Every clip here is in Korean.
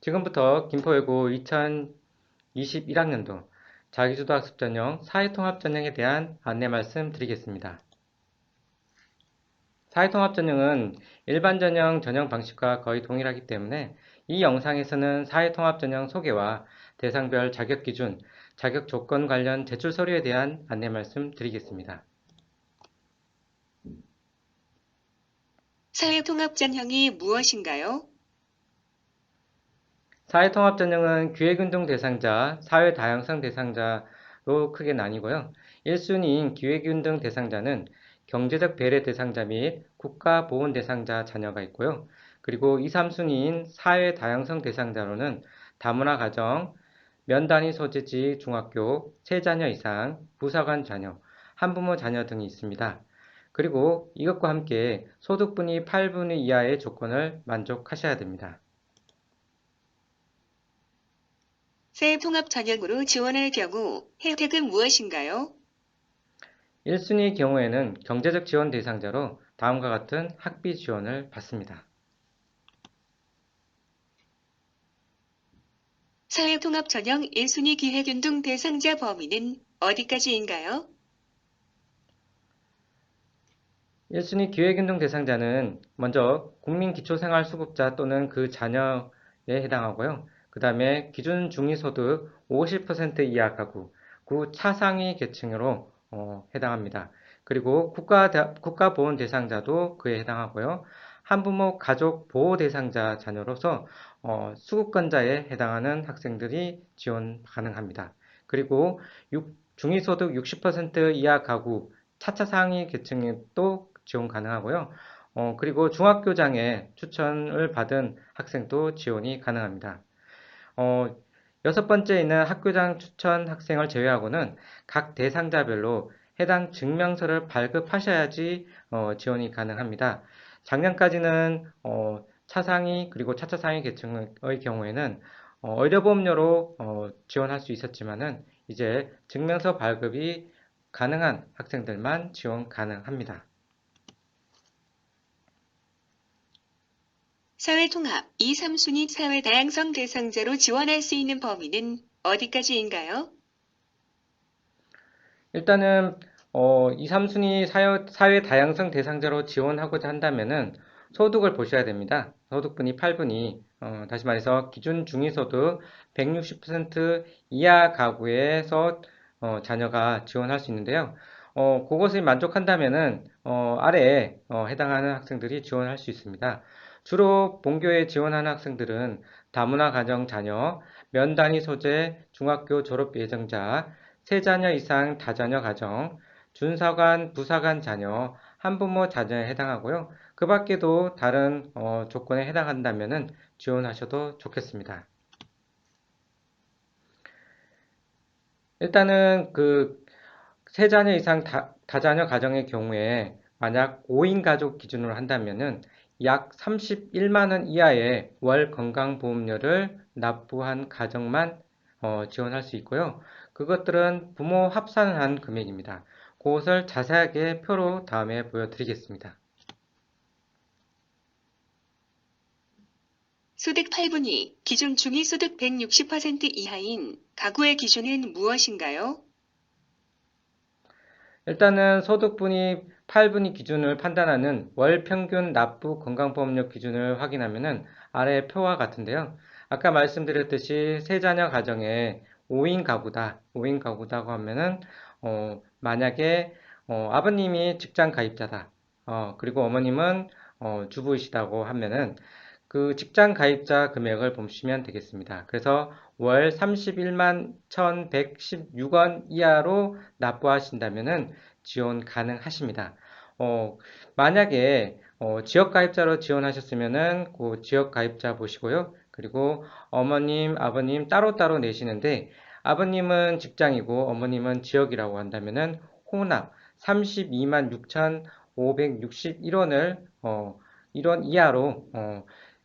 지금부터 김포외고 2021학년도 자기주도 학습 전형 사회통합 전형에 대한 안내 말씀 드리겠습니다. 사회통합 전형은 일반 전형 전형 방식과 거의 동일하기 때문에 이 영상에서는 사회통합 전형 소개와 대상별 자격 기준, 자격 조건 관련 제출 서류에 대한 안내 말씀 드리겠습니다. 사회통합 전형이 무엇인가요? 사회통합전형은 기획운동 대상자, 사회다양성 대상자로 크게 나뉘고요. 1순위인 기획운동 대상자는 경제적 배려 대상자 및 국가보훈 대상자 자녀가 있고요. 그리고 2, 3순위인 사회다양성 대상자로는 다문화 가정, 면단위 소재지 중학교, 세자녀 이상, 부사관 자녀, 한부모 자녀 등이 있습니다. 그리고 이것과 함께 소득분위 8분의 이하의 조건을 만족하셔야 됩니다. 사회통합 전형으로 지원할 경우 혜택은 무엇인가요? 1순위의 경우에는 경제적 지원 대상자로 다음과 같은 학비 지원을 받습니다. 사회통합 전형 1순위 기획운동 대상자 범위는 어디까지인가요? 1순위 기획운동 대상자는 먼저 국민기초생활수급자 또는 그 자녀에 해당하고요. 그 다음에 기준 중위소득 50% 이하 가구, 구 차상위 계층으로 어, 해당합니다. 그리고 국가, 국가보훈 대상자도 그에 해당하고요. 한부모 가족 보호 대상자 자녀로서 어, 수급권자에 해당하는 학생들이 지원 가능합니다. 그리고 중위소득 60% 이하 가구 차차 상위 계층이 또 지원 가능하고요. 어, 그리고 중학교장에 추천을 받은 학생도 지원이 가능합니다. 어, 여섯 번째에는 학교장 추천 학생을 제외하고는 각 대상자별로 해당 증명서를 발급하셔야지 어, 지원이 가능합니다. 작년까지는 어, 차상위 그리고 차차상위 계층의 경우에는 어, 의료보험료로 어, 지원할 수 있었지만은 이제 증명서 발급이 가능한 학생들만 지원 가능합니다. 사회통합 2, 3순위 사회다양성 대상자로 지원할 수 있는 범위는 어디까지인가요? 일단은 어, 2, 3순위 사회, 사회 다양성 대상자로 지원하고자 한다면은 소득을 보셔야 됩니다. 소득분이 8분이 어, 다시 말해서 기준 중위소득 160% 이하 가구에서 어, 자녀가 지원할 수 있는데요. 어, 그것을 만족한다면은 어, 아래에 어, 해당하는 학생들이 지원할 수 있습니다. 주로 본교에 지원하는 학생들은 다문화 가정 자녀, 면단위 소재, 중학교 졸업 예정자, 세 자녀 이상 다자녀 가정, 준사관, 부사관 자녀, 한부모 자녀에 해당하고요. 그 밖에도 다른 어, 조건에 해당한다면 지원하셔도 좋겠습니다. 일단은 그 세 자녀 이상 다, 다자녀 가정의 경우에 만약 5인 가족 기준으로 한다면은 약 31만 원 이하의 월 건강보험료를 납부한 가정만 어, 지원할 수 있고요. 그것들은 부모 합산한 금액입니다. 그것을 자세하게 표로 다음에 보여드리겠습니다. 소득 8분위 기준 중위 소득 160% 이하인 가구의 기준은 무엇인가요? 일단은 소득분위 8분위 기준을 판단하는 월 평균 납부 건강보험료 기준을 확인하면 아래 표와 같은데요. 아까 말씀드렸듯이 세 자녀 가정에 5인 가구다. 5인 가구다고 하면은 어, 만약에 어, 아버님이 직장 가입자다. 어, 그리고 어머님은 어, 주부이시다고 하면은 그 직장 가입자 금액을 보시면 되겠습니다. 그래서 월 31만 1116원 이하로 납부하신다면 지원 가능하십니다. 어, 만약에 어, 지역 가입자로 지원하셨으면은 그 지역 가입자 보시고요. 그리고 어머님, 아버님 따로따로 내시는데 아버님은 직장이고 어머님은 지역이라고 한다면은 혼합 32만 6,561원을 어, 1원 이하로 어,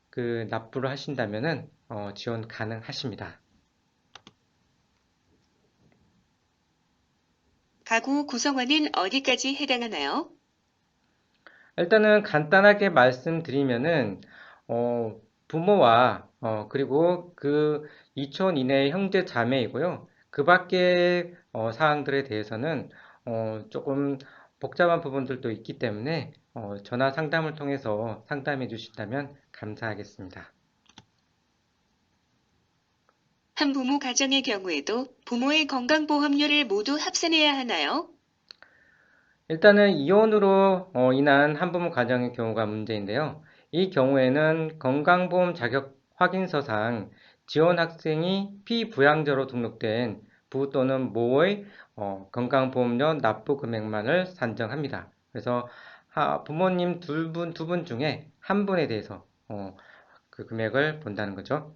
그 납부를 하신다면은 어, 지원 가능하십니다. 가구 구성원은 어디까지 해당하나요? 일단은 간단하게 말씀드리면은 어, 부모와 어, 그리고 그 2촌 이내의 형제 자매이고요. 그 밖의 어, 사항들에 대해서는 어, 조금 복잡한 부분들도 있기 때문에 어, 전화 상담을 통해서 상담해 주신다면 감사하겠습니다. 한부모 가정의 경우에도 부모의 건강보험료를 모두 합산해야 하나요? 일단은 이혼으로 어, 인한 한부모 가정의 경우가 문제인데요. 이 경우에는 건강보험 자격 확인서상 지원 학생이 피부양자로 등록된 부 또는 모의 어, 건강보험료 납부 금액만을 산정합니다. 그래서 하- 부모님 두 분, 두 분 중에 한 분에 대해서 어, 그 금액을 본다는 거죠.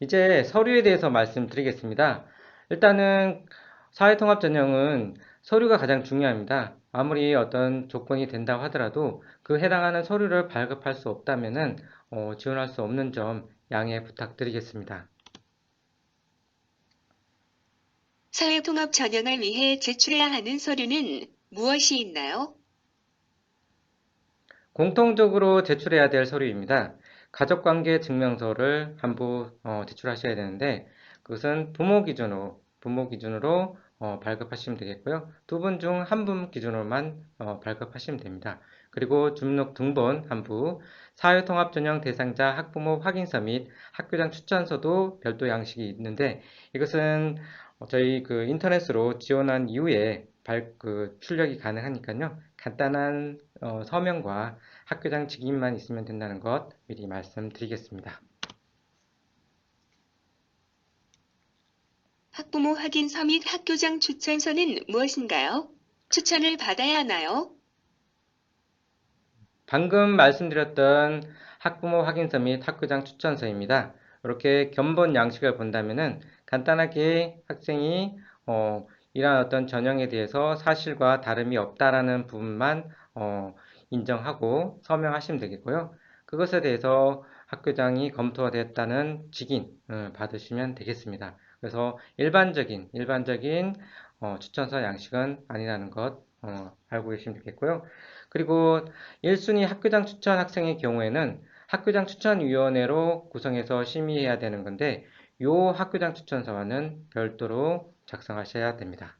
이제 서류에 대해서 말씀드리겠습니다. 일단은 사회통합 전형은 서류가 가장 중요합니다. 아무리 어떤 조건이 된다고 하더라도 그 해당하는 서류를 발급할 수 없다면은 어, 지원할 수 없는 점 양해 부탁드리겠습니다. 사회통합 전형을 위해 제출해야 하는 서류는 무엇이 있나요? 공통적으로 제출해야 될 서류입니다. 가족관계 증명서를 한부 어, 제출하셔야 되는데 그것은 부모 기준으로 부모 기준으로 어, 발급하시면 되겠고요. 두 분 중 한 분 기준으로만 어, 발급하시면 됩니다. 그리고 주민록 등본 한부, 사회통합 전형 대상자 학부모 확인서 및 학교장 추천서도 별도 양식이 있는데 이것은 어, 저희 그 인터넷으로 지원한 이후에 발, 그 출력이 가능하니까요. 간단한 어, 서명과 학교장 직인만 있으면 된다는 것 미리 말씀드리겠습니다. 학부모 확인서 및 학교장 추천서는 무엇인가요? 추천을 받아야 하나요? 방금 말씀드렸던 학부모 확인서 및 학교장 추천서입니다. 이렇게 견본 양식을 본다면은 간단하게 학생이 어, 이러한 어떤 전형에 대해서 사실과 다름이 없다라는 부분만 어, 인정하고 서명하시면 되겠고요. 그것에 대해서 학교장이 검토가 됐다는 직인 을 받으시면 되겠습니다. 그래서 일반적인 일반적인 어, 추천서 양식은 아니라는 것 어, 알고 계시면 되겠고요. 그리고 1순위 학교장 추천 학생의 경우에는 학교장 추천위원회로 구성해서 심의해야 되는 건데 이 학교장 추천서와는 별도로 작성하셔야 됩니다.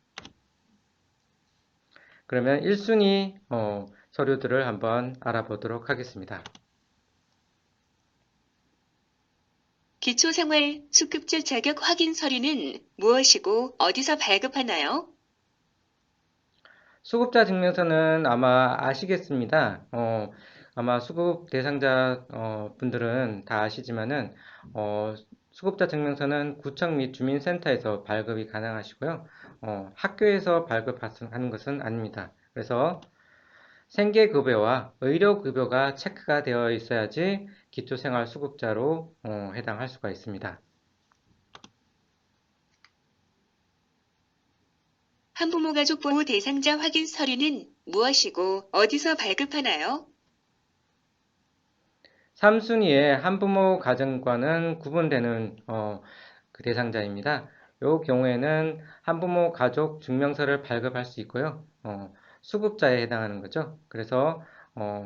그러면 1순위 어, 서류들을 한번 알아보도록 하겠습니다. 기초생활 수급자 자격 확인 서류는 무엇이고 어디서 발급하나요? 수급자 증명서는 아마 아시겠습니다. 어, 아마 수급 대상자 어, 분들은 다 아시지만은 어, 수급자 증명서는 구청 및 주민센터에서 발급이 가능하시고요. 어, 학교에서 발급하는 것은 아닙니다. 그래서 생계급여와 의료급여가 체크가 되어 있어야지 기초생활수급자로 어, 해당할 수가 있습니다. 한부모 가족 보호 대상자 확인 서류는 무엇이고 어디서 발급하나요? 3순위의 한부모 가정과는 구분되는 어, 그 대상자입니다. 이 경우에는 한부모 가족 증명서를 발급할 수 있고요. 어, 수급자에 해당하는 거죠. 그래서 어,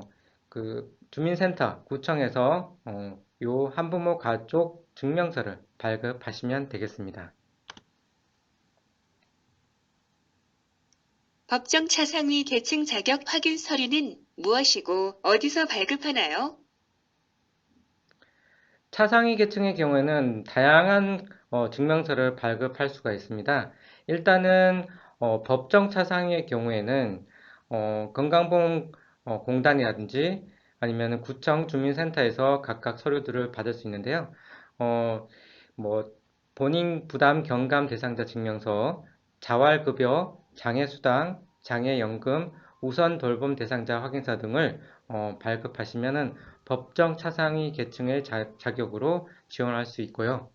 그 주민센터, 구청에서 어, 요 한부모 가족 증명서를 발급하시면 되겠습니다. 법정 차상위 계층 자격 확인 서류는 무엇이고 어디서 발급하나요? 차상위 계층의 경우에는 다양한 어, 증명서를 발급할 수가 있습니다. 일단은 어, 법정 차상위의 경우에는 어, 건강보험 어, 공단이라든지 아니면 구청 주민센터에서 각각 서류들을 받을 수 있는데요. 어, 뭐 본인 부담 경감 대상자 증명서, 자활급여, 장애수당, 장애연금, 우선 돌봄 대상자 확인서 등을 어, 발급하시면은 법정 차상위 계층의 자, 자격으로 지원할 수 있고요.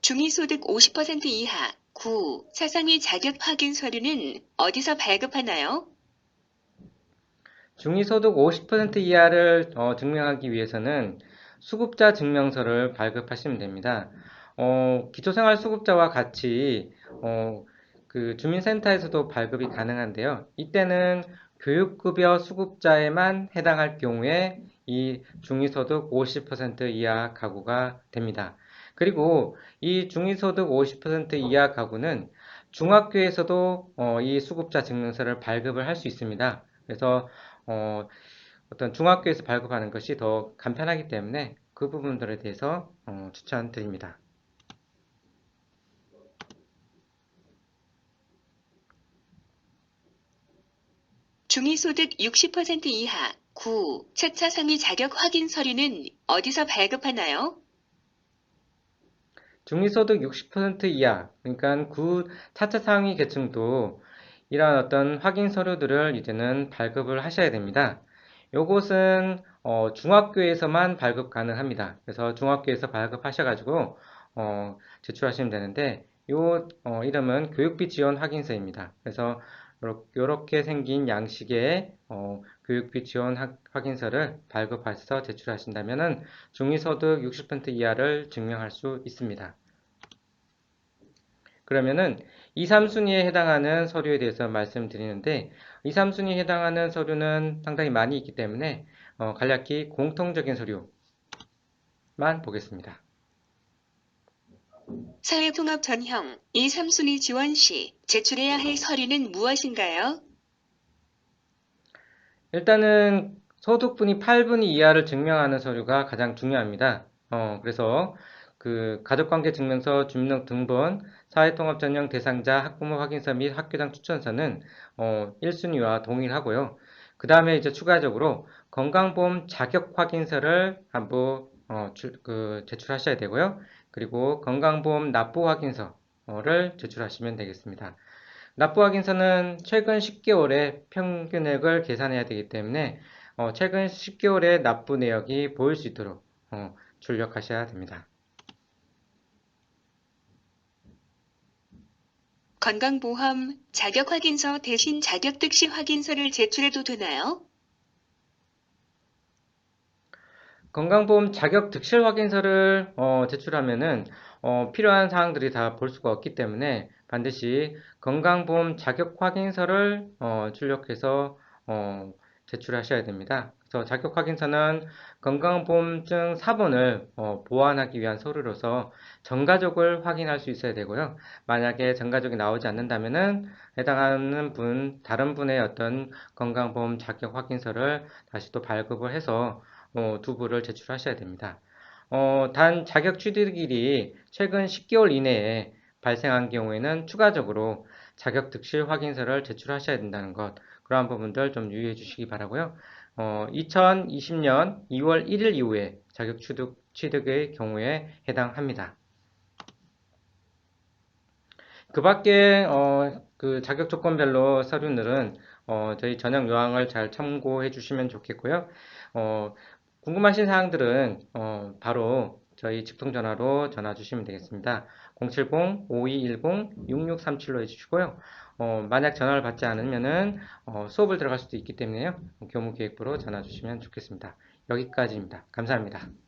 중위소득 50% 이하 9. 차상위 자격 확인 서류는 어디서 발급하나요? 중위소득 50% 이하를 어, 증명하기 위해서는 수급자 증명서를 발급하시면 됩니다. 어, 기초생활수급자와 같이 어, 그 주민센터에서도 발급이 가능한데요. 이때는 교육급여 수급자에만 해당할 경우에 이 중위소득 50% 이하 가구가 됩니다. 그리고 이 중위소득 50% 이하 가구는 중학교에서도 어, 이 수급자 증명서를 발급을 할 수 있습니다. 그래서 어, 어떤 중학교에서 발급하는 것이 더 간편하기 때문에 그 부분들에 대해서 어, 추천드립니다. 중위소득 60% 이하 9. 차차 상위 자격 확인 서류는 어디서 발급하나요? 중위소득 60% 이하, 그러니까 구 차차 상위 계층도 이러한 어떤 확인 서류들을 이제는 발급을 하셔야 됩니다. 요것은 어, 중학교에서만 발급 가능합니다. 그래서 중학교에서 발급하셔가지고 어, 제출하시면 되는데 요 어, 이름은 교육비 지원 확인서입니다. 그래서 이렇게 생긴 양식의 어, 교육비 지원 확- 확인서를 발급하셔서 제출하신다면 중위소득 60% 이하를 증명할 수 있습니다. 그러면은 2, 3순위에 해당하는 서류에 대해서 말씀드리는데 2, 3순위에 해당하는 서류는 상당히 많이 있기 때문에 어, 간략히 공통적인 서류만 보겠습니다. 사회통합 전형 2, 3순위 지원 시 제출해야 할 서류는 무엇인가요? 일단은 소득분이 8분위 이하를 증명하는 서류가 가장 중요합니다. 어, 그래서 그 가족관계 증명서, 주민등록 등본, 사회통합 전형 대상자 학부모 확인서 및 학교장 추천서는 어, 1순위와 동일하고요. 그 다음에 이제 추가적으로 건강보험 자격 확인서를 한부 어, 출- 그 제출하셔야 되고요. 그리고 건강보험 납부 확인서를 제출하시면 되겠습니다. 납부 확인서는 최근 10개월의 평균액을 계산해야 되기 때문에 어, 최근 10개월의 납부 내역이 보일 수 있도록 어, 출력하셔야 됩니다. 건강보험 자격 확인서 대신 자격 득시 확인서를 제출해도 되나요? 건강보험 자격 득실 확인서를 어, 제출하면은 어, 필요한 사항들이 다 볼 수가 없기 때문에 반드시 건강보험 자격 확인서를 어, 출력해서 어, 제출하셔야 됩니다. 그래서 자격 확인서는 건강보험증 사본을 어, 보완하기 위한 서류로서 전가족을 확인할 수 있어야 되고요. 만약에 전가족이 나오지 않는다면은 해당하는 분, 다른 분의 어떤 건강보험 자격 확인서를 다시 또 발급을 해서 어, 두 부를 제출하셔야 됩니다. 어, 단 자격 취득일이 최근 10개월 이내에 발생한 경우에는 추가적으로 자격 득실 확인서를 제출하셔야 된다는 것, 그러한 부분들 좀 유의해 주시기 바라고요. 어, 2020년 2월 1일 이후에 자격 취득, 취득의 경우에 해당합니다. 그 밖에 어, 그 자격 조건별로 서류들은 어, 저희 전형 요항을 잘 참고해 주시면 좋겠고요. 어, 궁금하신 사항들은 어, 바로 저희 직통전화로 전화 주시면 되겠습니다. 070-5210-6637로 해주시고요. 어, 만약 전화를 받지 않으면은 어, 수업을 들어갈 수도 있기 때문에요. 교무기획부로 전화 주시면 좋겠습니다. 여기까지입니다. 감사합니다.